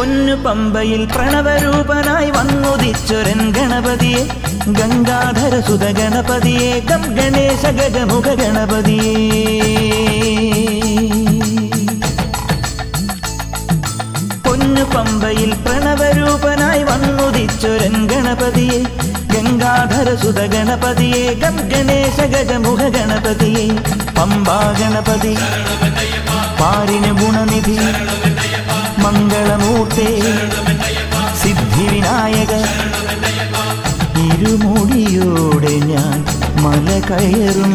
പൊന്നു പമ്പയിൽ പ്രണവരൂപനായി വന്നുദിച്ചൊരൻ ഗണപതിയെ ഗംഗാധര സുത ഗണപതിയെ ഗം ഗണേശ ഗജമുഖ ഗണപതിയെ. പൊന്നു പമ്പയിൽ പ്രണവരൂപനായി വന്നുദിച്ചൊരൻ ഗണപതിയെ ഗംഗാധര സുത ഗണപതിയെ ഗം ഗണേശ ഗജമുഖ ഗണപതിയെ പമ്പാ ഗണപതി. പാരിന് മംഗളമൂർത്തേ സിദ്ധിവിനായക ഇരുമുടിയോടെ ഞാൻ മല കയറും.